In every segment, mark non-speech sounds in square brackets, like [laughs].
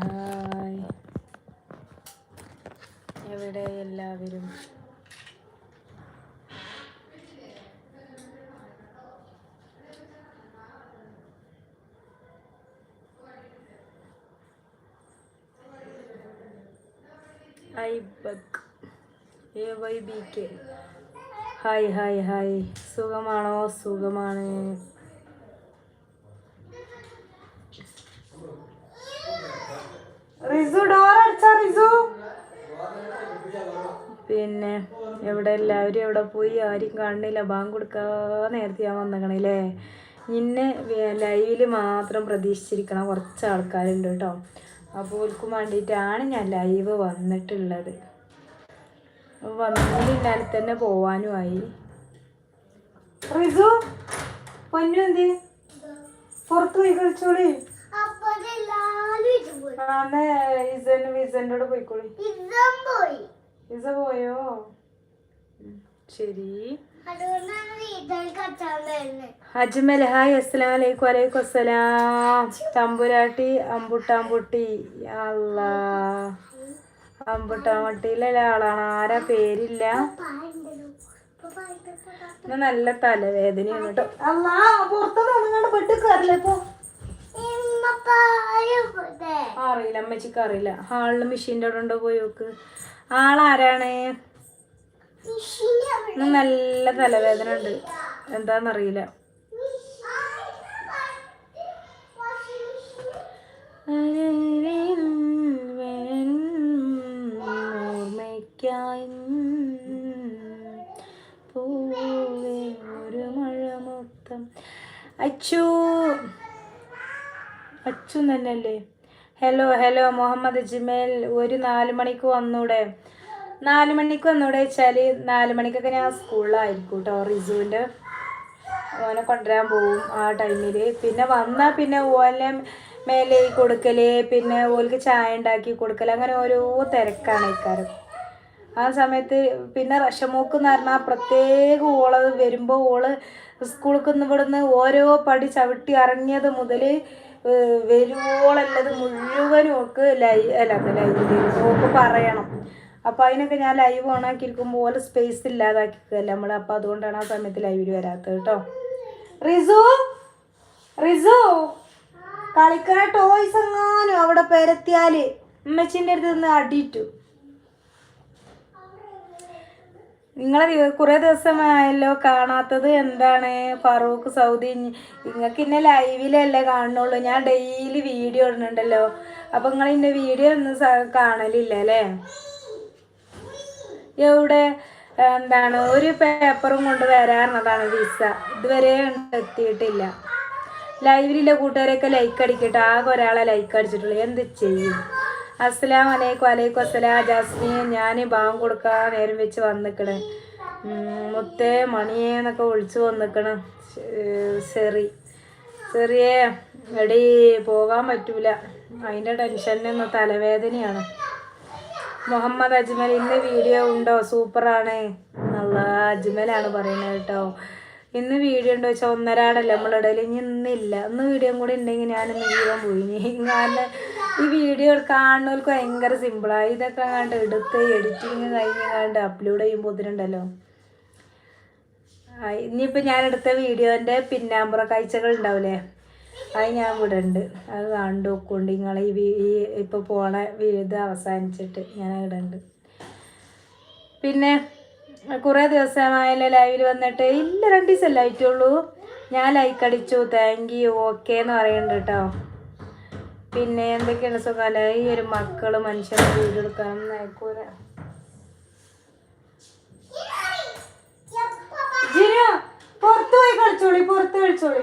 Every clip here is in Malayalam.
ഹായ് എവിടെ എല്ലാവരും? Aibak A Y B K hi hi hi സുഖമാണോ? സുഖമാണ് റിസു ഡോർ അടിച്ചാ റിസു പിന്നെ എവിടെ എല്ലാവരും എവിടെ പോയി ആരും കാണുന്നില്ല. ബാങ്ക് കൊടുക്കാ നേരത്തെ ഞാൻ വന്നേക്കണല്ലേ ഇന്നെ ലൈവിൽ മാത്രം പ്രതീക്ഷിച്ചിരിക്കണ കുറച്ച് ആൾക്കാരുണ്ട് കേട്ടോ. അപ്പോൾ ഓൽക്കും വേണ്ടിയിട്ടാണ് ഞാൻ ലൈവ് വന്നിട്ടുള്ളത്. വന്നില്ലാതെ തന്നെ പോവാനുമായി റിസു പൊന്നു എന്ത്? പുറത്ത് പോയി കളിച്ചോളി. പോയിക്കോളി. പോയി. ഇസ പോയോ ശരി. അജ്മൽ ഹായ് അസ്സലാം വലൈക്കും വലൈക്കും അസ്സലാം. തമ്പുരാട്ടി അമ്പുട്ടാമ്പുട്ടി. അല്ല അമ്പുട്ടാമ്പുട്ടിയിലെ ആളാണ്. ആരാ പേരില്ല? നല്ല തലവേദനയാണ് കേട്ടോ. അല്ലാ പുറത്തൊന്നും പെട്ട് കയറില്ല ഇപ്പൊ? അറിയില്ല അമ്മച്ചിക്ക് അറിയില്ല. ഹാളിൽ മെഷീന്റെ അവിടെ ഉണ്ടോ പോയി നോക്ക്. ആളാരാണ്? നല്ല തലവേദന ഉണ്ട്. ഓർമ്മയ്ക്കായി പൂവേ ഒരു മഴ മൊത്തം അച്ചു. അച്ചു തന്നെയല്ലേ? ഹലോ ഹലോ മുഹമ്മദ് ജിമേൽ ഒരു നാല് മണിക്ക് വന്നൂടെ? നാല് മണിക്ക് വന്നൂടെ വെച്ചാൽ നാല് മണിക്കൊക്കെ ഞാൻ സ്കൂളിലായിരിക്കും കേട്ടോ റിസുവിന്റെ ഓനെ കൊണ്ടുവരാൻ പോവും ആ ടൈമിൽ പിന്നെ വന്നാൽ പിന്നെ ഓലെ മേലെ കൊടുക്കൽ പിന്നെ ഓൽക്ക് ചായ ഉണ്ടാക്കി കൊടുക്കൽ അങ്ങനെ ഓരോ തിരക്കാണ് ഇക്കാരം ആ സമയത്ത് പിന്നെ റഷമൂക്ക് എന്ന് പറഞ്ഞാൽ പ്രത്യേക ഓൾ വരുമ്പോൾ ഓൾ സ്കൂളിൽ നിന്ന് ഇവിടുന്ന് ഓരോ പടി ചവിട്ടി ഇറങ്ങിയത് മുതൽ വരുവോളല്ലത് മുഴുവനും ഒക്കെ ലൈവ് അല്ല ലൈവ് ഒക്കെ പറയണം. അപ്പോൾ അതിനൊക്കെ ഞാൻ ലൈവ് ഓണാക്കി ഇരിക്കുമ്പോൾ പോലെ സ്പേസ് ഇല്ലാതാക്കിക്കല്ല നമ്മൾ അപ്പോൾ അതുകൊണ്ടാണ് ആ സമയത്ത് ലൈവിൽ വരാത്തത് കേട്ടോ. റിസു? റിസു? കളിക്കണ ടോയ്സ് എങ്ങാനും അവിടെ പെരത്തിയാൽ ഉമ്മച്ചിന്റെ അടുത്ത് നിന്ന് അടിയിട്ടു. നിങ്ങളെ കുറെ ദിവസമായല്ലോ കാണാത്തത്. എന്താണ്? ഫറൂഖ് സൗദി നിങ്ങൾക്ക് ഇന്നെ ലൈവിലല്ലേ കാണുന്നുള്ളൂ. ഞാൻ ഡെയിലി വീഡിയോ ഇടുന്നുണ്ടല്ലോ. അപ്പം നിങ്ങൾ ഇന്നെ വീഡിയോ ഒന്നും കാണലില്ല അല്ലേ? എവിടെ? എന്താണ്? ഒരു പേപ്പറും കൊണ്ട് വരാറുള്ളതാണ് വിസ. ഇതുവരെ എത്തിയിട്ടില്ല. ലൈവിലുള്ള കൂട്ടുകാരൊക്കെ ലൈക്ക് അടിക്കട്ടെ. ആകെ ഒരാളെ ലൈക്ക് അടിച്ചിട്ടുള്ളൂ. എന്ത് ചെയ്യും? അസ്സലാം വലൈക്കും വലൈക്കും അസ്സലാം ജാസ്മീൻ. ഞാൻ ബാങ്ക് കൊടുക്കാൻ നേരം വെച്ച് വന്നിക്കണ്. മുത്തേ മണിയേന്നൊക്കെ എന്നൊക്കെ വിളിച്ച് വന്നിക്കണ്. സെറി. ചെറിയേ എടി പോകാൻ പറ്റൂല. അതിന്റെ ടെൻഷനൊന്നും തലവേദനയാണ്. മുഹമ്മദ് അജ്മൽ ഇന്ന് വീഡിയോ ഉണ്ടോ? സൂപ്പറാണ്. നല്ല അജ്മലാണ് പറയുന്നത് കേട്ടോ. ഇന്ന് വീഡിയോ ഉണ്ടോ വെച്ചാൽ ഒന്നരാടല്ലേ നമ്മളിടയിൽ ഇനി ഇന്നില്ല. ഇന്ന് വീഡിയോ കൂടി ഉണ്ടെങ്കിൽ ഞാനിന്ന് ജീവൻ പോയി [laughs] കാരണം ഈ വീഡിയോ കാണുന്നവർക്ക് ഭയങ്കര സിമ്പിളാണ് ഇതൊക്കെ കണ്ട് എടുത്ത് എഡിറ്റിങ് കഴിഞ്ഞ് കണ്ട് അപ്ലോഡ് ചെയ്യുമ്പോഴത്തേനുണ്ടല്ലോ ഇനിയിപ്പോൾ ഞാൻ എടുത്ത വീഡിയോന്റെ പിന്നാമ്പുറ കാഴ്ചകൾ ഉണ്ടാവില്ലേ അത് ഞാൻ വിടുന്നുണ്ട് അത് കണ്ടു നോക്കുകൊണ്ട് നിങ്ങൾ ഈ ഈ ഇപ്പോൾ പോണ വീട് അവസാനിച്ചിട്ട് ഞാൻ ഇടുന്നുണ്ട് പിന്നെ കുറേ ദിവസമായല്ലോ ലൈവിൽ വന്നിട്ട്. ഇല്ല രണ്ട് ദിവസമല്ലേ ആയിട്ടുള്ളൂ. ഞാൻ ലൈക്ക് അടിച്ചു. താങ്ക് യു ഓക്കെ എന്ന് പറയുന്നുണ്ട് കേട്ടോ പിന്നെ എന്തൊക്കെയാണ് സുഖമല്ല ഈ ഒരു മക്കൾ മനുഷ്യരെ വീടെടുക്കാനും നയക്കൂല? പുറത്ത് പോയി കളിച്ചോളി പുറത്ത് കളിച്ചോളി.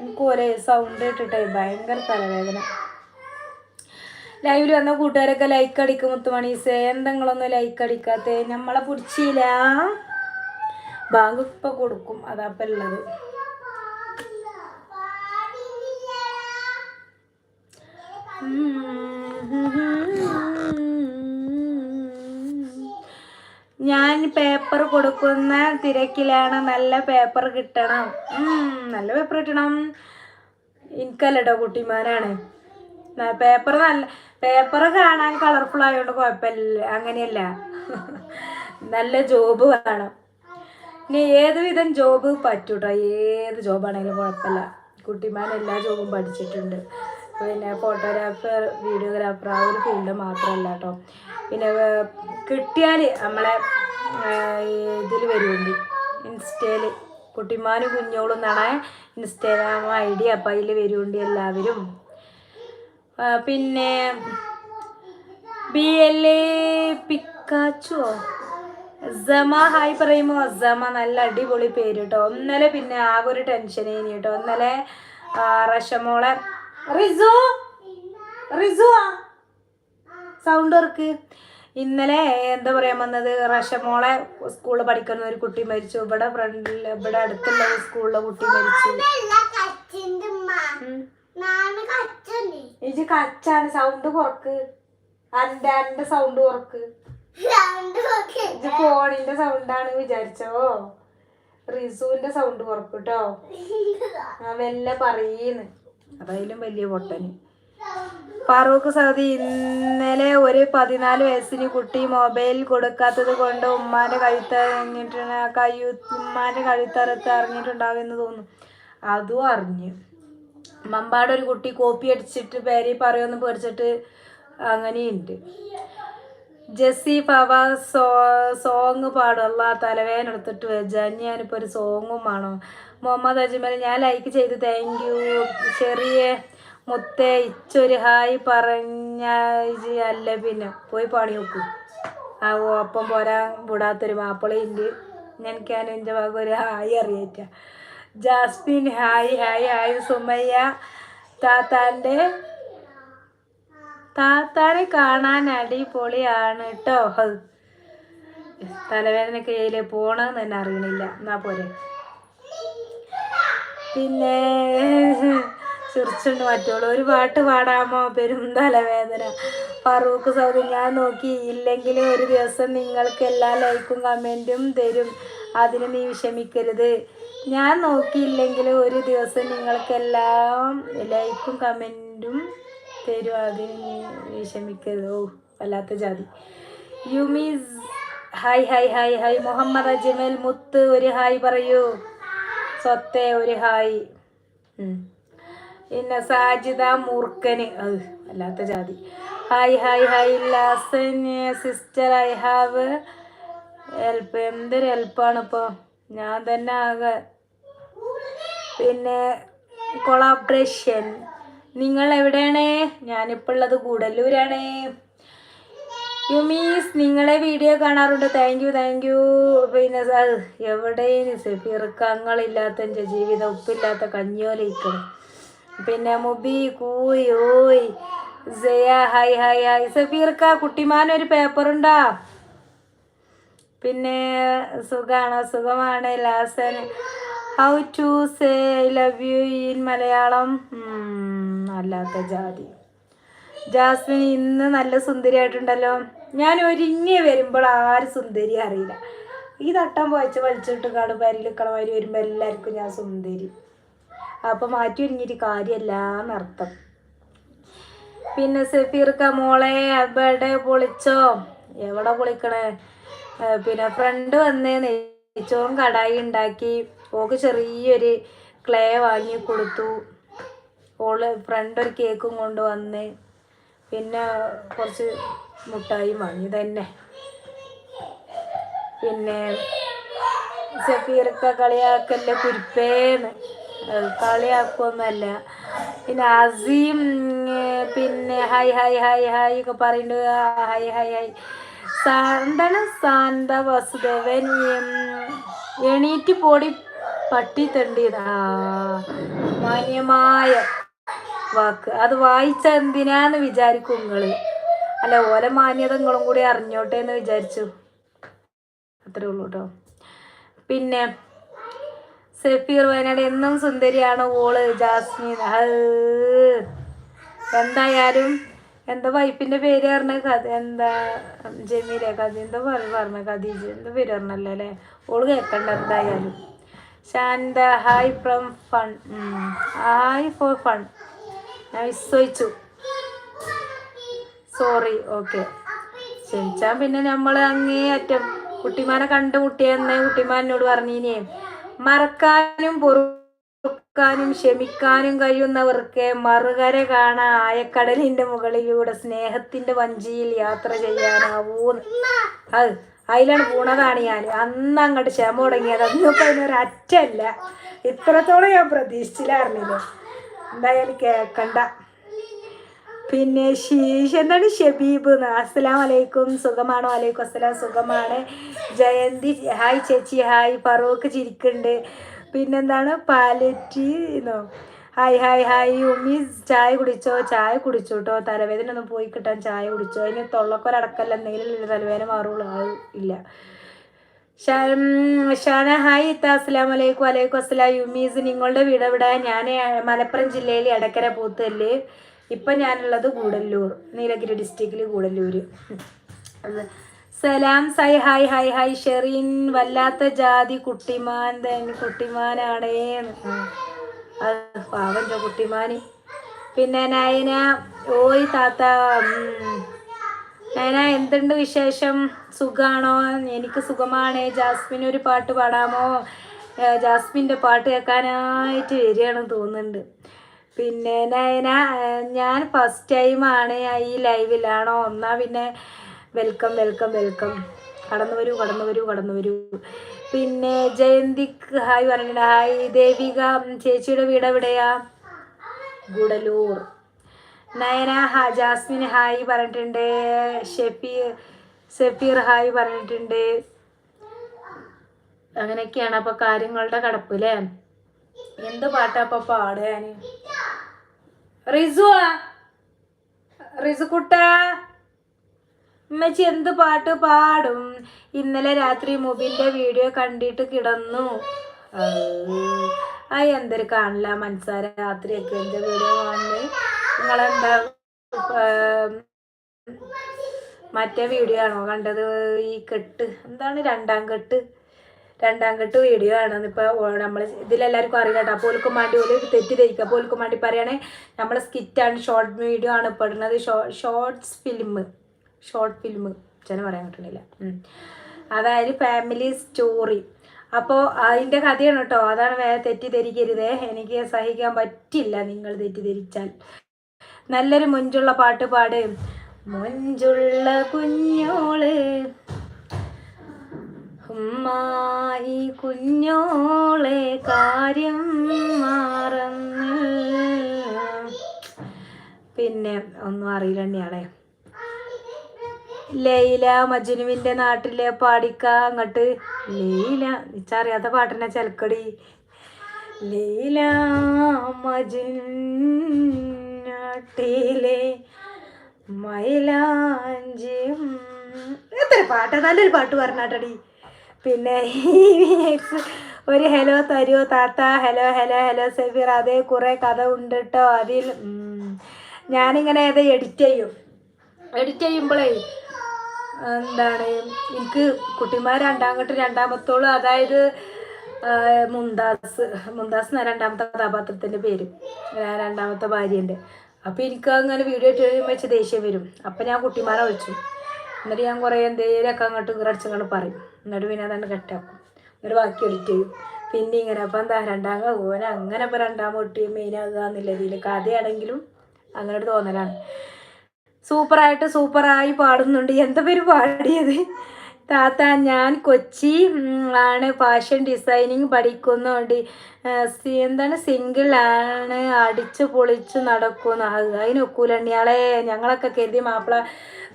എനിക്ക് ഒരേ സൗണ്ട് ഇട്ടിട്ടേ ഭയങ്കര തലവേദന. ലൈവിൽ വന്ന കൂട്ടുകാരൊക്കെ ലൈക്ക് അടിക്കും മുത്തുമണീസേ. എന്തെങ്കിലൊന്നും ലൈക്ക് അടിക്കാത്ത. നമ്മളെ പിടിച്ചില്ല. ബാങ്ക് ഇപ്പൊ കൊടുക്കും അതാപ്പ ഉള്ളത് ഞാൻ പേപ്പർ കൊടുക്കുന്ന തിരക്കിലാണ് നല്ല പേപ്പർ കിട്ടണം. നല്ല പേപ്പർ കിട്ടണം. എനിക്കല്ല കേട്ടോ കുട്ടിമാനാണ് പേപ്പർ നല്ല പേപ്പർ കാണാൻ കളർഫുൾ ആയതുകൊണ്ട് കുഴപ്പമില്ല അങ്ങനെയല്ല. നല്ല ജോബ് വേണം. ഇനി ഏത് വിധം ജോബ് പറ്റൂട്ടോ? ഏത് ജോബാണെങ്കിലും കുഴപ്പമില്ല. കുട്ടിമാൻ എല്ലാ ജോബും പഠിച്ചിട്ടുണ്ട്. പിന്നെ ഫോട്ടോഗ്രാഫർ വീഡിയോഗ്രാഫർ ആ ഒരു ഫീൽഡ് മാത്രമല്ല കേട്ടോ. പിന്നെ കിട്ടിയാൽ നമ്മളെ ഇതിൽ വരുന്നുണ്ട് ഇൻസ്റ്റയിൽ കുട്ടിമാനും കുഞ്ഞോളും എന്നാണ് ഇൻസ്റ്റാഗ്രാം ഐ ഡി അപ്പം അതിൽ വരുന്നുണ്ട് എല്ലാവരും. പിന്നെ ബി എൽ എ പിക്കാച്ചുവോ സമ ഹായ് പറയുമോ? സമ നല്ല അടിപൊളി പേര് കേട്ടോ ഇന്നലെ പിന്നെ ആകെ ഒരു ടെൻഷൻ ഇനി കേട്ടോ. ഇന്നലെ റഷമോളെ റിസു റിസു സൗണ്ട് വർക്ക് ഇന്നലെ എന്താ പറയാൻ വന്നത്? റഷമോളെ സ്കൂളിൽ പഠിക്കുന്ന ഒരു കുട്ടി മരിച്ചു. ഇവിടെ ഫ്രണ്ടിൽ ഇവിടെ അടുത്തുള്ള സ്കൂളിലെ കുട്ടി മരിച്ചു. ഇജ് കച്ചാണ്. സൗണ്ട് കുറക്ക്. അന്റെ അന്റെ സൗണ്ട് കുറക്ക്. ഇത് ഫോണിന്റെ സൗണ്ടാണ് വിചാരിച്ചോ? റിസുവിന്റെ സൗണ്ട് കുറക്കൂട്ടോ ആ വല്ല പറയീന്ന്. അതായാലും വലിയ പൊട്ടന്. ഫാറൂഖ് സൗദി ഇന്നലെ ഒരു പതിനാല് വയസ്സിന് കുട്ടി മൊബൈൽ കൊടുക്കാത്തത് കൊണ്ട് ഉമ്മാന്റെ കഴുത്തറിഞ്ഞിട്ട് കയ്യു ഉമ്മാന്റെ കഴുത്തറുത്ത് അറിഞ്ഞിട്ടുണ്ടാവുമെന്ന് തോന്നുന്നു. അതും അറിഞ്ഞു. മമ്പാടൊരു കുട്ടി കോപ്പി അടിച്ചിട്ട് പേരെ പറയുമെന്ന് പേടിച്ചിട്ട് അങ്ങനെയുണ്ട്. ജെസ്സി പവ സോ സോങ് പാടും. അല്ലാ തലവേദന എടുത്തിട്ട് വെച്ചാൽ ഞാനിപ്പോൾ ഒരു സോങ്ങും ആണോ മുഹമ്മദ് അജ്മൽ ഞാൻ ലൈക്ക് ചെയ്ത്. താങ്ക് യു ചെറിയ മുത്തേ ഇച്ചൊരു ഹായ് പറഞ്ഞ അല്ല പിന്നെ. പോയി പണി നോക്കും. ആ ഓ അപ്പം പോരാൻ വിടാത്തൊരു മാപ്പിളയുണ്ട് ഞാൻ എന്റെ ഭാഗം ഒരു hi അറിയാറ്റ. Jasmine hi hi hi. Sumayya താത്താന്റെ താത്താനെ കാണാൻ അടിപൊളിയാണ് കേട്ടോ തലവേദനയൊക്കെ കയ്യിൽ പോണെന്ന് തന്നെ അറിയണില്ല. എന്നാ പോരെ. പിന്നെ ചിറിച്ചുണ്ട് മറ്റുള്ളൂ ഒരു പാട്ട് പാടാമോ? പെരും തലവേദന. ഫറൂഖ് സൗദി ഞാൻ നോക്കി. ഇല്ലെങ്കിൽ ഒരു ദിവസം നിങ്ങൾക്ക് എല്ലാ ലൈക്കും കമന്റും തരും. അതിന് നീ വിഷമിക്കരുത്. ഞാൻ നോക്കിയില്ലെങ്കിൽ ഒരു ദിവസം നിങ്ങൾക്കെല്ലാം ലൈക്കും കമന്റും തരും അതിന് നീ ഓ വല്ലാത്ത ജാതി. യുമീസ് hi hi hi hi Muhammad Ajmal മുത്ത് ഒരു ഹായ് പറയൂ. സ്വത്തെ ഒരു ഹായ്. പിന്നെ സാജിദ മൂർക്കന് അത് അല്ലാത്ത ജാതി. Hi hi hi Larsen sister I have help എന്തൊരു ഹെൽപ്പാണ് ഇപ്പോൾ ഞാൻ തന്നെ ആകെ. പിന്നെ കൊളാബ്രേഷൻ. നിങ്ങൾ എവിടെയാണ് ഞാനിപ്പോൾ ഉള്ളത് കൂടല്ലൂരാണ് യുമീസ് നിങ്ങളെ വീഡിയോ കാണാറുണ്ട്. താങ്ക് യു താങ്ക് യു പിന്നെ സാർ എവിടെയും പിറക്കങ്ങളില്ലാത്ത ജീവിതം ഉപ്പില്ലാത്ത കഞ്ഞോലിക്കണം പിന്നെ മുബി കൂയ് ഓയ് ജയ ഹായ് ഹായ് ഹായ് സഫീർക്ക കുട്ടിമാനൊരു പേപ്പറുണ്ടോ? പിന്നെ സുഖാണോ? സുഖമാണ്. Larsen how to say love you in Malayalam? അല്ലാത്ത ജാതി. ജാസ്മിൻ ഇന്ന് നല്ല സുന്ദരിയായിട്ടുണ്ടല്ലോ. ഞാൻ ഒരുങ്ങി വരുമ്പോൾ ആര് സുന്ദരി അറിയില്ല. ഈ തട്ടം പോയച്ച് വലിച്ചിട്ട് കാട് പരിയിൽ കളമാരി വരുമ്പോൾ എല്ലാവർക്കും ഞാൻ സുന്ദരി. അപ്പം മാറ്റി ഒരുങ്ങിയിട്ട് കാര്യമല്ല എന്നർത്ഥം പിന്നെ സഫീർക്ക മോളെ എവിടെ പൊളിച്ചോ? എവിടെ പൊളിക്കണേ? പിന്നെ ഫ്രണ്ട് വന്ന് നെയ്ച്ചോറും കടായി ഉണ്ടാക്കി. ഓക്ക് ചെറിയൊരു ക്ലേ വാങ്ങി കൊടുത്തു. ഓൾ ഫ്രണ്ട് ഒരു കേക്കും കൊണ്ടുവന്ന് പിന്നെ കുറച്ച് മുട്ടായി വാങ്ങി തന്നെ പിന്നെ സഫീർക്ക കളിയാക്കല്ല കുരിപ്പേന്ന്. കളിയാക്കുമെന്നല്ല പിന്നെ അസീം പിന്നെ ഹായ് ഹായ് ഹായ് ഹായ് ഒക്കെ പറയുന്നുണ്ട് ഹൈ ഹായ് ഹായ് ഹായ് സാ- എന്താണ് സാന്ത വസുദേവൻ എണീറ്റ് പോടി പട്ടി തണ്ടിയത്. മാന്യമായ വാക്ക്. അത് വായിച്ച എന്തിനാന്ന് വിചാരിക്കും നിങ്ങൾ അല്ല ഓല മാന്യത നിങ്ങളും കൂടി അറിഞ്ഞോട്ടെ എന്ന് വിചാരിച്ചു. അത്രേ ഉള്ളൂ കേട്ടോ പിന്നെ സഫീർ വയനാട് എന്നും സുന്ദരിയാണ് ഓൾ ജാസ്മിൻ. എന്തായാലും എന്താ വൈഫിന്റെ പേര് പറഞ്ഞ കഥ എന്താ ജമീല കഥ എന്താ പറ പറഞ്ഞ കഥീജ് എന്താ പേര് പറഞ്ഞല്ലോ അല്ലേ? ഓൾ കേൾക്കണ്ട എന്തായാലും. Shanta hi from fun hi for fun വിശ്വസിച്ചു സോറി ഓക്കെ ക്ഷമിച്ചാൽ പിന്നെ നമ്മൾ അങ്ങേ അറ്റം. കുട്ടിമാനെ കണ്ട കുട്ടിയെന്ന് കുട്ടിമാനോട് പറഞ്ഞിനെ. മറക്കാനും പൊറുക്കാനും ക്ഷമിക്കാനും കഴിയുന്നവർക്ക് മറുകര കാണാൻ ആയക്കടലിന്റെ മുകളിലൂടെ സ്നേഹത്തിന്റെ വഞ്ചിയിൽ യാത്ര ചെയ്യാനാവൂന്ന്. അത് അതിലാണ് പൂണതാണ് ഞാൻ അന്ന് അങ്ങോട്ട് ക്ഷമ തുടങ്ങിയത്. അന്നിപ്പോൾ അതിനൊരു അറ്റല്ല ഇത്രത്തോളം ഞാൻ പ്രതീക്ഷിച്ചില്ലായിരുന്നില്ല? എന്തായാലും കേൾക്കണ്ട. പിന്നെ ശീഷ് എന്താണ് ഷബീബ്? എന്ന്. അസ്സലാം വലൈക്കും സുഖമാണോ? വലൈക്കും അസ്സലാം. സുഖമാണ്. ജയന്തി ഹായ് ചേച്ചി ഹായ്. ഫറൂഖ് ചിരിക്കുന്നുണ്ട്. പിന്നെന്താണ്? പാലറ്റി എന്നോ ഹായ് ഹായ് ഹായ്. ഉമ്മി ചായ കുടിച്ചോ? ചായ കുടിച്ചു കേട്ടോ തലവേദന ഒന്ന് പോയി കിട്ടാൻ ചായ കുടിച്ചോ? അതിന് തൊള്ളക്കൊരടക്കല്ല. എന്തെങ്കിലും തലവേദന മാറുള്ളൂ. ഇല്ല. യുമീസ് നിങ്ങളുടെ വീട് എവിടെ? ഞാൻ മലപ്പുറം ജില്ലയിൽ എടക്കര പൂത്തല്ല്. ഇപ്പം ഞാനുള്ളത് കൂടല്ലൂർ നീലഗിരി ഡിസ്ട്രിക്റ്റിൽ കൂടല്ലൂർ സലാം സൈ ഹായ് ഹായ് ഹായ്. ഷെറിൻ വല്ലാത്ത ജാതി കുട്ടിമാൻ തന്നെ കുട്ടിമാനാണേ. പാവന്റെ കുട്ടിമാൻ പിന്നെ നയന ഓയ് താത്ത. നയന എന്തുണ്ട് വിശേഷം? സുഖാണോ? എനിക്ക് സുഖമാണ്. ജാസ്മിൻ ഒരു പാട്ട് പാടാമോ? ജാസ്മിന്റെ പാട്ട് കേൾക്കാനായിട്ട് വരികയാണെന്ന് തോന്നുന്നുണ്ട്. പിന്നെ നയന ഞാൻ ഫസ്റ്റ് ടൈമാണ് ഈ ലൈവിലാണോ ഒന്നാ പിന്നെ വെൽക്കം വെൽക്കം വെൽക്കം കടന്നു വരൂ കടന്നു വരൂ കടന്നു വരൂ. പിന്നെ ജയന്തിക്ക് ഹായ് പറഞ്ഞിട്ടുണ്ട്. ഹായ് ദേവിക ചേച്ചിയുടെ വീട് എവിടെയാ ഗുഡലൂർ നയന ഹാ ജാസ്മിൻ ഹായ് പറഞ്ഞിട്ടുണ്ട്. ഷെഫീർ ഷെഫീർ ഹായ് പറഞ്ഞിട്ടുണ്ട്. അങ്ങനെയൊക്കെയാണ് അപ്പൊ കാര്യങ്ങളുടെ കടപ്പ് അല്ലേ എന്ത് പാട്ടാ അപ്പൊ പാടാൻ റിസുവാ റിസു കുട്ടാ. ഉമ്മച്ചി എന്ത് പാട്ട് പാടും? ഇന്നലെ രാത്രി മുബിന്റെ വീഡിയോ കണ്ടിട്ട് കിടന്നു. ആ എന്തൊരു കാണില്ല മനസ്സാര രാത്രിയൊക്കെ എന്റെ വീഡിയോ കാണുന്നത് നിങ്ങളെന്താ മറ്റേ വീഡിയോ ആണോ കണ്ടത്? ഈ കെട്ട് എന്താണ് രണ്ടാം കെട്ട്? രണ്ടാം കെട്ട് വീഡിയോ ആണ് ഇപ്പോൾ നമ്മൾ ഇതിലെല്ലാവർക്കും അറിയില്ല കേട്ടോ. അപ്പോൾ ഓൽക്കും വേണ്ടി ഒരു തെറ്റിദ്ധരിക്കുക അപ്പോൾ ഓൽക്കും വേണ്ടി പറയുകയാണെ നമ്മൾ സ്കിറ്റാണ് ഷോർട്ട് വീഡിയോ ആണ് ഇപ്പോൾ ഇടുന്നത്. ഷോർട്ട്സ് ഫിലിം ഷോർട്ട് ഫിലിം ചില പറയാൻ കിട്ടണില്ല. അതായത് ഫാമിലി സ്റ്റോറി അപ്പോൾ അതിന്റെ കഥയാണ് കേട്ടോ. അതാണ് വേറെ തെറ്റിദ്ധരിക്കരുതേ. എനിക്ക് സഹിക്കാൻ പറ്റില്ല നിങ്ങൾ തെറ്റിദ്ധരിച്ചാൽ. നല്ലൊരു മുഞ്ചുള്ള പാട്ട് പാട്. മുഞ്ചുള്ള കുഞ്ഞോൾ. ഉമ്മായി കുഞ്ഞോളെ കാര്യം മാറന്ന്. പിന്നെ ഒന്നും അറിയില്ല ലൈല മജ്നുവിന്റെ നാട്ടിലെ പാടിക്ക അങ്ങോട്ട്. ലൈല നിച്ചറിയാത്ത പാട്ടിനെ ചെലക്കടി. ലൈല മജ്നാട്ടിലെ മൈലാഞ്ചി ഉം. എത്ര പാട്ട്? നല്ലൊരു പാട്ട് പറഞ്ഞാട്ടടി. പിന്നെ ഒരു ഹലോ തരൂ താത്ത? ഹലോ ഹലോ ഹലോ സഫീർ അതേ കുറേ കഥ ഉണ്ട് കേട്ടോ അതിൽ. ഞാനിങ്ങനെ അത് എഡിറ്റ് ചെയ്യും. എഡിറ്റ് ചെയ്യുമ്പോഴേ എന്താണ് എനിക്ക് കുട്ടിമാർ രണ്ടാമത്തെ രണ്ടാമത്തോളം അതായത് മുന്താസ് മുംതാസ്. എന്ന രണ്ടാമത്തെ കഥാപാത്രത്തിന്റെ പേര്. രണ്ടാമത്തെ ഭാര്യന്റെ അപ്പോൾ എനിക്ക് അങ്ങനെ വീഡിയോ ഇട്ട് വെച്ച് ദേഷ്യം വരും. അപ്പം ഞാൻ കുട്ടിമാരെ വെച്ചു എന്നിട്ട് ഞാൻ കുറേ ഒക്കെ അങ്ങോട്ട് ഇങ്ങോട്ടങ്ങോട്ട് പറയും. എന്നിട്ട് പിന്നെ അതന്നെ കെട്ടാക്കും എന്നിട്ട് ബാക്കി എഡിറ്റ് ചെയ്യും. പിന്നെ ഇങ്ങനെ അപ്പം എന്താ രണ്ടാം ഓന അങ്ങനെ ഇപ്പം രണ്ടാം പൊട്ടി മെയിൻ എന്നുള്ള ഇതിൽ കഥയാണെങ്കിലും അങ്ങനെ ഒരു തോന്നലാണ്. സൂപ്പറായിട്ട് സൂപ്പറായി പാടുന്നുണ്ട്. എന്താ പേര് പാടിയത്? താത്ത ഞാൻ കൊച്ചി ആണ് ഫാഷൻ ഡിസൈനിങ് പഠിക്കുന്നുണ്ട്. എന്താണ് സിംഗിൾ ആണ് അടിച്ച് പൊളിച്ച് നടക്കുന്നു. അത് അതിനൊക്കൂലണ്ണിയാളെ ഞങ്ങളൊക്കെ കരുതി മാപ്പിള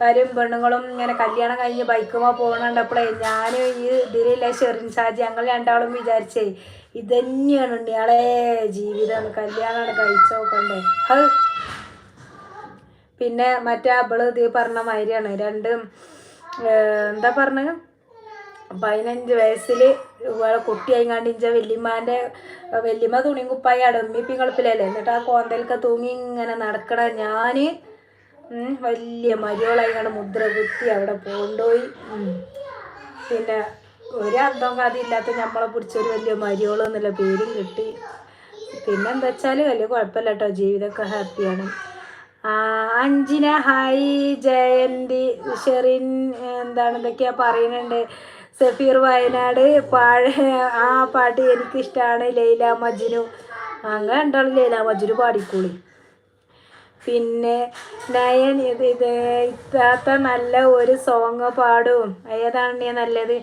വരും പെണ്ണുങ്ങളും ഇങ്ങനെ കല്യാണം കഴിഞ്ഞ് ബൈക്കുമ്പോൾ പോകണുണ്ടപ്പോഴേ ഞാൻ ഈ ഇതിലില്ല ഷെറിൻ ഷാജി ഞങ്ങൾ രണ്ടാളും വിചാരിച്ചേ ഇത് തന്നെയാണ് ഉണ്ണിയാളെ ജീവിതമാണ് കല്യാണമാണ് കഴിച്ചോക്കണ്ടേ അത് പിന്നെ മറ്റേ അവൾ ഇത് പറഞ്ഞ മാതിരിയാണ്. രണ്ട് എന്താ പറഞ്ഞത് പതിനഞ്ച് വയസ്സിൽ കുട്ടിയായിങ്ങാണ്ട് ഇഞ്ച വല്യമ്മാന്റെ വല്യമ്മ തുണിയും കുപ്പായി അടമ്മിപ്പി കളിപ്പിലല്ലേ. എന്നിട്ട് ആ കോന്തലൊക്കെ തൂങ്ങി ഇങ്ങനെ നടക്കണ ഞാൻ വലിയ മരിയോളായിങ്ങാണ്ട് മുദ്ര കുത്തി അവിടെ കൊണ്ടുപോയി ഉം. പിന്നെ ഒരു അന്തം കഥ ഇല്ലാത്ത നമ്മളെ പിടിച്ചൊരു വലിയ മരിയോളം എന്നുള്ള പേരും കിട്ടി. പിന്നെ എന്താ വെച്ചാൽ വലിയ കുഴപ്പമില്ല കേട്ടോ ജീവിതമൊക്കെ ഹാപ്പിയാണ്. അഞ്ജിന ഹായ് ജയന്തി ഷെറിൻ എന്താണ് എന്തൊക്കെയാ പറയുന്നുണ്ട്. സഫീർ വയനാട് പാഴ ആ പാട്ട് എനിക്കിഷ്ടമാണ് ലൈല മജ്നു. അങ്ങനെ ഉണ്ടാവും ലൈല മജ്നു പാടിക്കൂളി. പിന്നെ നയൻ ഇത് ഇത് ഇത്താത്ത നല്ല ഒരു സോങ് പാടും. ഏതാണ് നല്ലത്?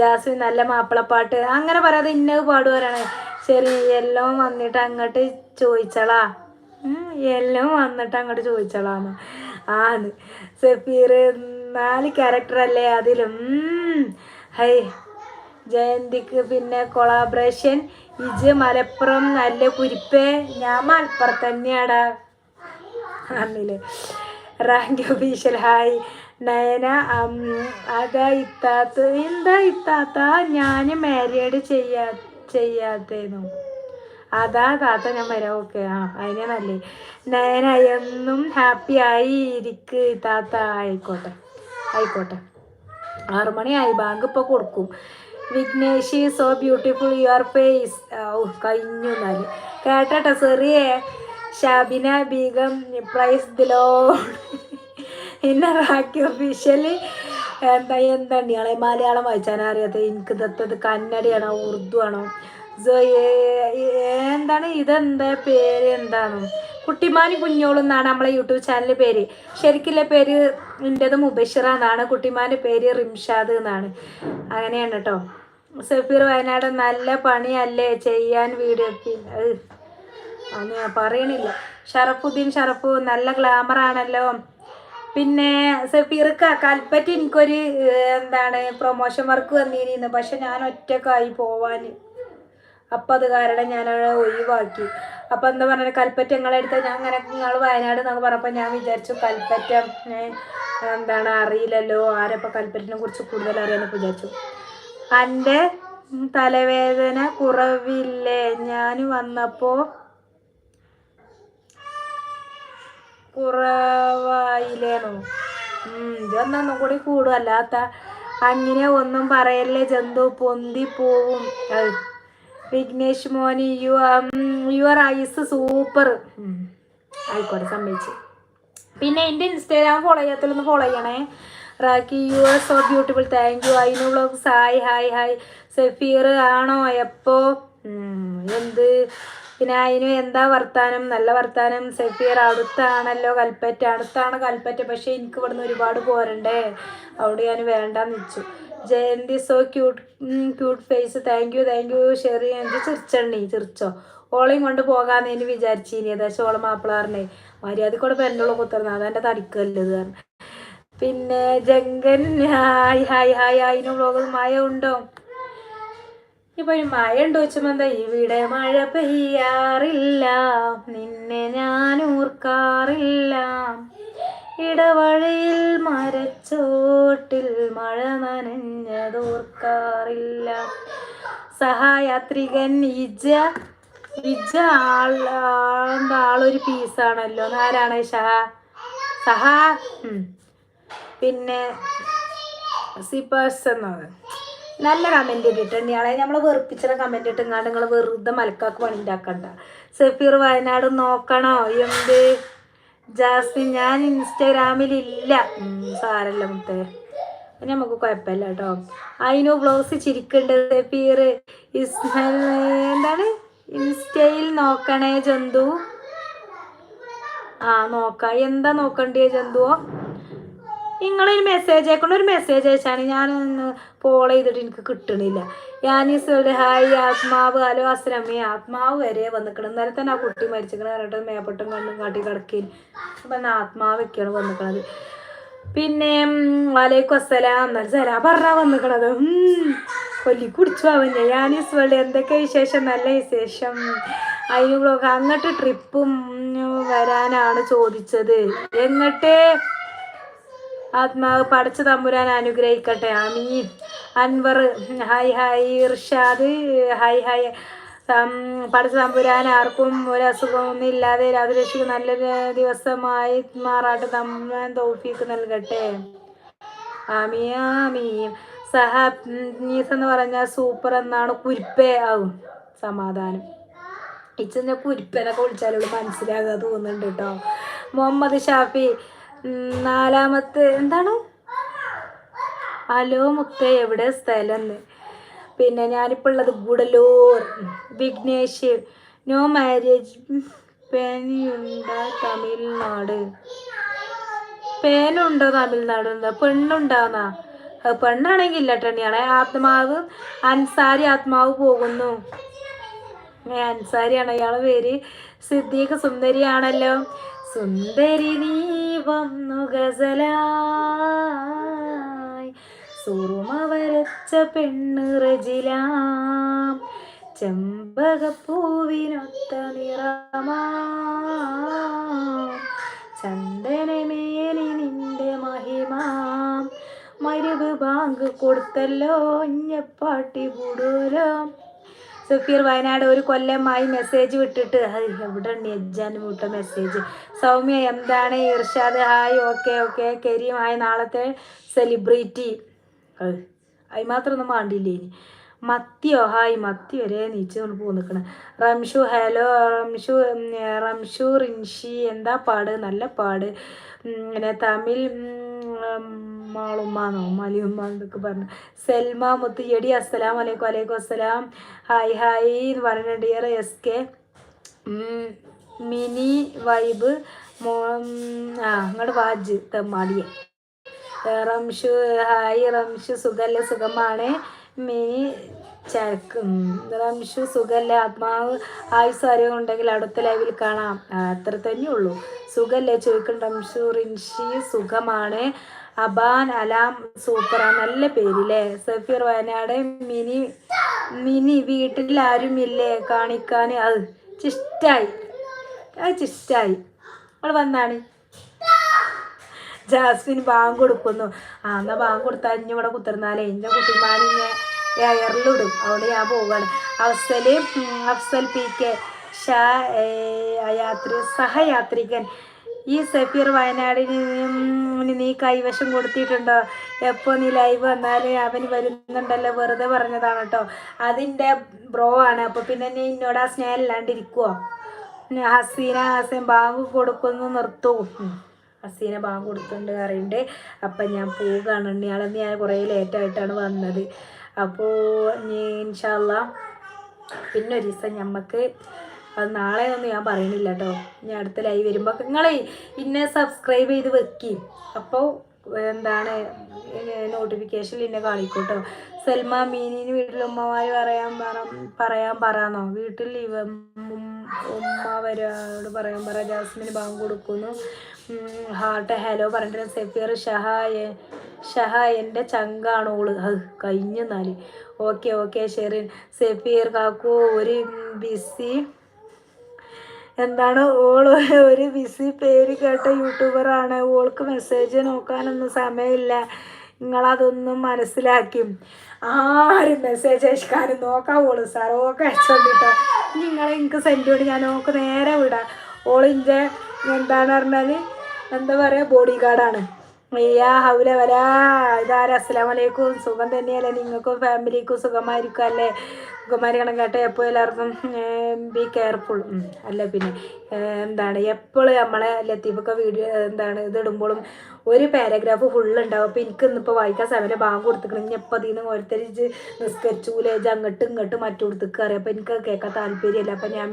ജാസ്മിൻ നല്ല മാപ്പിളപ്പാട്ട്. അങ്ങനെ പറയാതെ ഇന്നത് പാടുവാരാണ്. ശരി എല്ലാം വന്നിട്ട് അങ്ങോട്ട് ചോദിച്ചളാ. എല്ലാം വന്നിട്ട് അങ്ങോട്ട് ചോദിച്ചോളാമ? ആന്ന് സഫീർ നാല് ക്യാരക്ടറല്ലേ അതിലും? ഹൈ. ജയന്തിക്ക് പിന്നെ കൊളാബറേഷൻ ഇജ് മലപ്പുറം നല്ല കുരിപ്പേ. ഞാൻ മലപ്പുറം തന്നെയാടാ. ആന്നില്ലേ റാങ്ക് ഒഫീഷ്യൽ ഹായ്. നയന അതാ ഇത്താത്ത. എന്താ ഇത്താത്ത? ഞാൻ മാരീഡ് ചെയ്യാ ചെയ്യാത്തേന്നു അതാ താത്ത ഞാൻ വരാം. ഓക്കെ. ആ അതിനെ നല്ലേ. നയന എന്നും ഹാപ്പി ആയി ഇരിക്ക് താത്ത. ആയിക്കോട്ടെ. ആയിക്കോട്ടെ. ആറുമണിയായി ബാങ്ക് ഇപ്പോൾ കൊടുക്കും. Vignesh so beautiful your face ഓ കഴിഞ്ഞു എന്നാൽ. കേട്ടോ സെറിയേ ഷാബിന ബീഗം പ്രൈസ് ദിലോ എന്നെ റാക്കി ഒഫീഷ്യലി എന്താ എന്താണ്? ഇയാളെ മലയാളം വായിച്ചാൻ അറിയാത്ത? എനിക്ക് ദത്തത് കന്നഡയാണോ ഉറുദു ആണോ എന്താണ് ഇതെന്താ പേര്? എന്താണ്? കുട്ടിമാനി കുഞ്ഞോളും എന്നാണ് നമ്മളെ യൂട്യൂബ് ചാനലിന്റെ പേര്. ശരിക്കുള്ള പേര്? എന്റെത് മുബഷിറ എന്നാണ്. കുട്ടിമാന്റെ പേര് റിംഷാദ് എന്നാണ്. അങ്ങനെയാണ് കേട്ടോ. സഫീർ വയനാട് നല്ല പണിയല്ലേ ചെയ്യാൻ വീഡിയോ അത് പറയണില്ല. ഷറഫുദ്ദീൻ ഷറഫു നല്ല ഗ്ലാമർ ആണല്ലോ. പിന്നെ സഫീർക്ക് കൽപ്പറ്റ് എനിക്കൊരു എന്താണ് പ്രൊമോഷൻ വർക്ക് വന്നിരുന്നു പക്ഷെ ഞാൻ ഒറ്റക്കായി പോവാൻ അപ്പം അത് കാരണം ഞാൻ അവിടെ ഒഴിവാക്കി. അപ്പം എന്താ പറഞ്ഞാൽ കൽപ്പറ്റ നിങ്ങളെടുത്ത് ഞാൻ അങ്ങനെ നിങ്ങൾ വയനാട് എന്നൊക്കെ പറഞ്ഞപ്പോൾ ഞാൻ വിചാരിച്ചു കൽപ്പറ്റ എന്താണ് അറിയില്ലല്ലോ. ആരപ്പോൾ കൽപ്പറ്റിനെ കുറിച്ച് കൂടുതൽ അറിയാമെന്ന് വിചാരിച്ചു. എന്റെ തലവേദന കുറവില്ലേ? ഞാൻ വന്നപ്പോൾ കുറവായില്ലേണോ ഇതൊന്നും കൂടി കൂടും. അല്ലാത്ത അങ്ങനെ ഒന്നും പറയല്ലേ. ജന്തു പൊന്തി പോവും. വിഘ്നേഷ് മോനി യു യുവർ ഐസ് സൂപ്പർ ആയിക്കോട്ടെ സമ്മതിച്ച്. പിന്നെ എന്റെ ഇൻസ്റ്റാഗ്രാം ഫോളോ ചെയ്യാത്തൊന്ന് ഫോളോ ചെയ്യണേ. റാക്കി you are so beautiful thank you ഐനു vlogs hi hi hi Safeer ആണോ? എപ്പോ? എന്ത്? പിന്നെ അതിന് എന്താ വർത്താനം? നല്ല വർത്താനം. സെഫിയർ അടുത്താണല്ലോ കൽപ്പറ്റ. അടുത്താണ് കൽപ്പറ്റ. പക്ഷേ എനിക്ക് ഇവിടുന്ന് ഒരുപാട് പോരണ്ടേ? അവിടെ ഞാൻ വേണ്ടാന്ന് വെച്ചു. Jayanti so cute cute face thank you thank you Sheri. എനിക്ക് ചിരിച്ചണ്ണി? ചിരിച്ചോ? ഓളെയും കൊണ്ട് പോകാമെന്ന് ഇനി വിചാരിച്ചിനി. ഏകദേശം ഓളെ മാപ്പിളാറിനെ മര്യാദക്കൂടെ പെണ്ണുള്ള കുത്തർന്ന്. അതെന്റെ തടിക്കല്ലത് പിന്നെ ജങ്കൻ ഹായ് ഹായ് ഹായ്. അതിന് മഴ ഉണ്ടോ? ഇപ്പൊ ഈ മഴ ഉണ്ടോ വെച്ചുമ്പോ എന്താ ഇവിടെ മഴ പെയ്യാറില്ല. നിന്നെ ഞാൻ ഓർക്കാറില്ല ഇടവഴിയിൽ മരച്ചോട്ടിൽ മഴ നനഞ്ഞതോർക്കാറില്ല. സഹായാത്രികൻ ഇജ ഇജ ആളൊരു പീസാണല്ലോ. ആരാണ് ഷഹ? സഹ? പിന്നെ സിപ്പേഴ്സ് എന്നത് നല്ല കമന്റ് ഇട്ടിട്ടുണ്ട്. ഇയാളെ നമ്മൾ വെറുപ്പിച്ചിട്ട് കമന്റ് ഇട്ടുങ്ങാണ്ട് നിങ്ങൾ വെറുതെ മലക്കാക്ക് പണി ഉണ്ടാക്കണ്ട സഫീർ വയനാട് നോക്കണോ? എന്ത്? ജാസ്മിൻ ഞാൻ ഇൻസ്റ്റാഗ്രാമിലില്ല സാരല്ല മുത്തേ. നമുക്ക് കുഴപ്പമില്ല കേട്ടോ. അതിനു ബ്ലൗസ് ചിരിക്കുന്നുണ്ട് സഫീർ. ഇസ്മൽ എന്താണ്? ഇൻസ്റ്റയിൽ നോക്കണേ ജന്തു. ആ നോക്കാം. എന്താ നോക്കണ്ടേ ജന്തുവോ? നിങ്ങളൊരു മെസ്സേജ് അയക്കണം ഒരു മെസ്സേജ് അയച്ചാണ് ഞാനൊന്ന് പോൾ ചെയ്തിട്ട് എനിക്ക് കിട്ടണില്ല. ഞാൻ ഈ സൈഡ് ഹായ് ആത്മാവ് ഹലോ അസ്ലമി ആത്മാവ് വരെ വന്നിക്കണം. ഇന്നലെ തന്നെ ആ കുട്ടി മരിച്ചിക്കണം പറഞ്ഞിട്ട് മേപ്പട്ടും കണ്ണും കാട്ടി കിടക്കേൻ അപ്പം ആത്മാവൊക്കെയാണ് വന്നിക്കണത്. പിന്നെ വലൈക്കും അസ്സലാം. എന്നാൽ സലാം പറഞ്ഞാ വന്നിക്കണത്. കൊല്ലി കുടിച്ചു അവഞ്ഞ ഞാൻ ഈ വേൾഡ് എന്തൊക്കെ വിശേഷം? നല്ല വിശേഷം. അതിന് അങ്ങോട്ട് ട്രിപ്പും വരാനാണ് ചോദിച്ചത്. എങ്ങട്ട്? ആത്മാവ് പടച്ചു തമ്പുരാൻ അനുഗ്രഹിക്കട്ടെ. അമീൻ Anwar hi hi Irshad hi hi പടച്ചു തമ്പുരാൻ ആർക്കും ഒരു അസുഖമൊന്നും ഇല്ലാതെ രാത്രിക്ക് നല്ലൊരു ദിവസമായി മാറാട്ട് തമ്പുരാൻ തോഫീക്ക് നൽകട്ടെ. ആമീ ആമീൻ. സഹ എന്ന് പറഞ്ഞാൽ സൂപ്പർ എന്നാണ് കുരിപ്പേ. ആവും സമാധാനം. ഇച്ചെന്നെ കുരിപ്പനൊക്കെ വിളിച്ചാലും മനസ്സിലാകാതെ തോന്നുന്നുണ്ട് കേട്ടോ. മുഹമ്മദ് ഷാഫി നാലാമത്തെ എന്താണ്? ഹലോ മുത്തേ എവിടെ സ്ഥലം? പിന്നെ ഞാനിപ്പോൾ ഉള്ളത് ഗുഡലൂർ വിഘ്നേഷ് നോ മാരേജ് പേനുണ്ടോ തമിഴ്നാട്. പേനുണ്ടോ തമിഴ്നാട് അത് പെണ്ണാണെങ്കിൽ ഇല്ല ടെണ്ണിയാളെ ആത്മാവ് അൻസാരി ആത്മാവ് പോകുന്നു. അൻസാരിയാണ്. അയാളെ പേര് സിദ്ദീഖ് സുന്ദരിയാണല്ലോ. സുന്ദരി നീ വന്നു ഗസലായി. സുറുമ വരച്ച പെണ്ണ് റജിലാം. ചെമ്പകപ്പൂവിനൊത്ത നിറമാ. ചന്ദനമേലി നിന്റെ മഹിമാം. മരുവ് ബാങ്ക് കൊടുത്തല്ലോ ഇഞ്ഞപ്പാട്ടി കൂടൂലോ സഫീർ വയനാട് ഒരു കൊല്ലമായി മെസ്സേജ് വിട്ടിട്ട് എവിടെ നെജ്ജാൻ വിട്ട മെസ്സേജ് സൗമ്യ എന്താണ്? Irshad hi okay okay Karim നാളത്തെ സെലിബ്രിറ്റി അത് മാത്രം ഒന്നും മാണ്ടില്ലേ ഇനി? മത്തിയോ? ഹായ് മത്തി വരെ നീച്ച് കൊണ്ട് പോ നിൽക്കണം റംഷു ഹലോ റംഷു റംഷു റിൻഷി എന്താ പാട്? നല്ല പാട്. പിന്നെ തമിഴ് ഉം, മാളുമ്മാന്നോ ഉമ്മ എന്നൊക്കെ പറഞ്ഞു. സെൽമ മുത്ത് എടി അസ്സലാം വലൈക്കും വലൈക്കും അസ്സലാം. ഹായ് ഹായ് എന്ന് പറഞ്ഞ dear S K. Mini vibe മോ ആ അങ്ങോട്ട് വാജ് തെമ്മാടിയെ. റംഷു ഹായ് റംഷു സുഖല്ല സുഖമാണ്. മിനി ചരക്ക്. റംഷു സുഖല്ലേ ആത്മാവ് ആയുസ് അറിവ് ഉണ്ടെങ്കിൽ അടുത്ത ലൈവിൽ കാണാം. അത്ര തന്നെ ഉള്ളൂ. സുഖല്ലേ ചോദിക്കണം റംഷു റിൻഷി സുഖമാണ്. അബാൻ അലാം സൂപ്പറ നല്ല പേരില്ലേ? സഫീർ വയനാട് മിനി മിനി വീട്ടിൽ ആരും ഇല്ലേ കാണിക്കാൻ അത് ചിഷ്ടായി. അത് ചിഷ്ടായി. അവൾ വന്നാണ്. ജാസ്മിൻ ബാങ്ക് കൊടുക്കുന്നു. ആ എന്നാ ബാങ്ക് കൊടുത്താൽ ഇനി ഇവിടെ കുത്തിരുന്നാലേ. എന്റെ കുട്ടിമാനിങ്ങനെ എയറിലിടും. അവിടെ ഞാൻ പോവാണ്. അഫ്സൽ അഫ്സൽ പി കെ ഷാ യാത്രി സഹയാത്രികൻ ഈ സഫീർ വയനാടിന് നീ കൈവശം കൊടുത്തിട്ടുണ്ടോ? എപ്പോൾ നീ ലൈവ് വന്നാൽ അവൻ വരുന്നുണ്ടല്ലോ? വെറുതെ പറഞ്ഞതാണ് കേട്ടോ അതിന്റെ ബ്രോ ആണ്. അപ്പോൾ പിന്നെ നീ എന്നോട് ആ സ്നേഹം ഇല്ലാണ്ടിരിക്കുവോ ഹസീന ഹസീൻ ബാങ്ക് കൊടുക്കുന്നു നിർത്തൂ. ഹസീന ബാങ്ക് കൊടുത്തിട്ടുണ്ട് പറയുന്നുണ്ട് അപ്പം ഞാൻ പോവുകയാണ്. ഇയാളെന്ന് ഞാൻ കുറേ ലേറ്റായിട്ടാണ് വന്നത്. അപ്പോൾ ഇൻഷാല്ല പിന്നെ ഒരു ദിവസം ഞമ്മക്ക് അത് നാളെ ഒന്നും ഞാൻ പറയണില്ല കേട്ടോ ഞാൻ അടുത്ത ലൈവ് വരുമ്പോൾ നിങ്ങളെ ഇന്നെ സബ്സ്ക്രൈബ് ചെയ്ത് വെക്കി. അപ്പോൾ എന്താണ് നോട്ടിഫിക്കേഷൻ ഇന്നെ കാണിക്കൂട്ടോ സൽമ മീനിന് വീട്ടിൽ ഉമ്മമാര് പറയാൻ പറ പറയാൻ പറയാന്നോ വീട്ടിൽ ഇവ ഉമ്മവരോട് ഉമ്മ വരോട് പറയാൻ പറ ജാസ്മിന് ബാങ്ക് കൊടുക്കുന്നു. ഹാർട്ട് ഹലോ പറഞ്ഞിട്ട് സെഫിയർ ഷഹായ ഷഹ എന്റെ ചങ്കാണോൾ ഓൾ. അത് കഴിഞ്ഞു നാല്. Okay okay Sherin. സെഫിയർ കാക്കു ഒരു ബിസി എന്താണ് ഓൾ [laughs] ഒരു ബിസി പേര് കേട്ട യൂട്യൂബറാണ് ഓൾക്ക് മെസ്സേജ് നോക്കാനൊന്നും സമയമില്ല. നിങ്ങളതൊന്നും മനസ്സിലാക്കി. ആരും മെസ്സേജ് അയക്കാനും നോക്കാൻ ഓൾ സാർ ഓക്കെ അയച്ചോണ്ടിട്ടോ നിങ്ങളെ എനിക്ക് സെൻഡ് കൊണ്ട് ഞാൻ ഓക്ക് നേരെ വിടാം. ഓളിന്റെ എന്താണ് പറഞ്ഞാൽ എന്താ പറയുക ബോഡി ഗാർഡാണ് ഹൗല വരാ. ഇതാരാ? അസ്സലാമലൈക്കും. സുഖം തന്നെയല്ലേ? നിങ്ങൾക്കും ഫാമിലിക്കും സുഖമായിരിക്കും അല്ലേ സുഖമായിരിക്കണം കേട്ടോ. എപ്പോൾ എല്ലാവർക്കും ബി കെയർഫുൾ അല്ല പിന്നെ എന്താണ് എപ്പോഴും നമ്മളെ ലത്തീഫൊക്കെ വീഡിയോ എന്താണ് ഇത് ഇടുമ്പോഴും ഒരു പാരഗ്രാഫ് ഫുള്ള് ഉണ്ടാവും. അപ്പോൾ എനിക്ക് ഇന്നിപ്പോൾ വായിക്കാൻ സമയം ബാങ്ക് കൊടുത്തിക്കണം ഇനി എപ്പോൾ അതിൽ ഓരോരുത്തർ നിസ്കരിച്ചൂലേ അങ്ങോട്ടും ഇങ്ങോട്ടും മറ്റു കൊടുത്തേക്ക് അറിയാം. അപ്പോൾ എനിക്ക് കേൾക്കാൻ താല്പര്യമില്ല. അപ്പോൾ ഞാൻ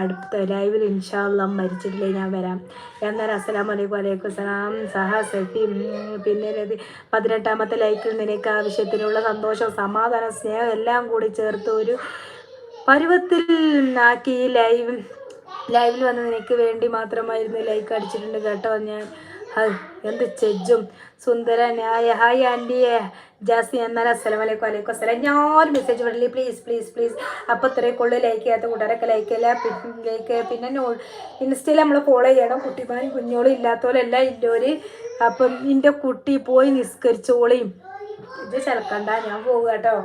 അടുത്ത ലൈവിൽ ഇൻഷാല്ല മരിച്ചിട്ടില്ലേ ഞാൻ വരാം. എന്നാൽ അസ്സലാം വലൈക്കും വലൈക്കും സലാം സഹ സഫി പിന്നെ പതിനെട്ടാമത്തെ ലൈക്കിൽ നിനക്ക് ആവശ്യത്തിനുള്ള സന്തോഷം സമാധാനം സ്നേഹം എല്ലാം കൂടി ചേർത്ത് ഒരു പരുവത്തിൽ ആക്കി ഈ ലൈവ് ലൈവിൽ വന്ന് നിനക്ക് വേണ്ടി മാത്രമായിരുന്നു ലൈക്ക് അടിച്ചിട്ടുണ്ട് കേട്ടോ ഞാൻ. ഹായ് എന്ത് ചെജ്ജും. സുന്ദര ഹായ് ഹായ് ആന്റി ജാസി എന്നാൽ അസ്സലാം വലൈക്കും വലൈക്കും അസ്സലാം. ഞാൻ മെസ്സേജ് വിടല്ലേ പ്ലീസ് പ്ലീസ് പ്ലീസ് അപ്പോൾ ഇത്രയൊക്കെ ഉള്ളു ലൈക്ക് ചെയ്യാത്ത കൂട്ടുകാരൊക്കെ ലൈക്ക് ചെയ്യില്ല? ലൈക്ക് പിന്നെ ഇൻസ്റ്റയിൽ നമ്മൾ ഫോളോ ചെയ്യണം. കുട്ടിമാരും കുഞ്ഞോളും ഇല്ലാത്തവരല്ല ഇല്ലോര് അപ്പം എന്റെ കുട്ടി പോയി നിസ്കരിച്ചോളിയും ഇത് ചിലക്കണ്ട? ഞാൻ പോകുക കേട്ടോ.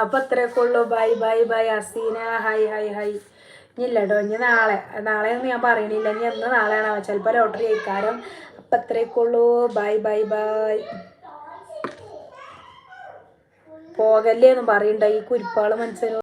അപ്പം ഇത്രയൊക്കെ ഉള്ളൂ. Bye bye bye Aseena. Hi hi hi ഇനി ഇല്ല കേട്ടോ ഇനി നാളെ. നാളെ ഒന്നും ഞാൻ പറയണില്ല. ഇനി എന്ന് നാളെയാണ് ചിലപ്പോൾ ലോട്ടറി കഴിക്കാരം അപ്പം അത്രയൊക്കെയുള്ളൂ. By bye by. പോകല്ലേ എന്ന് പറയണ്ട. ഈ കുരിപ്പാൾ മനസ്സിന്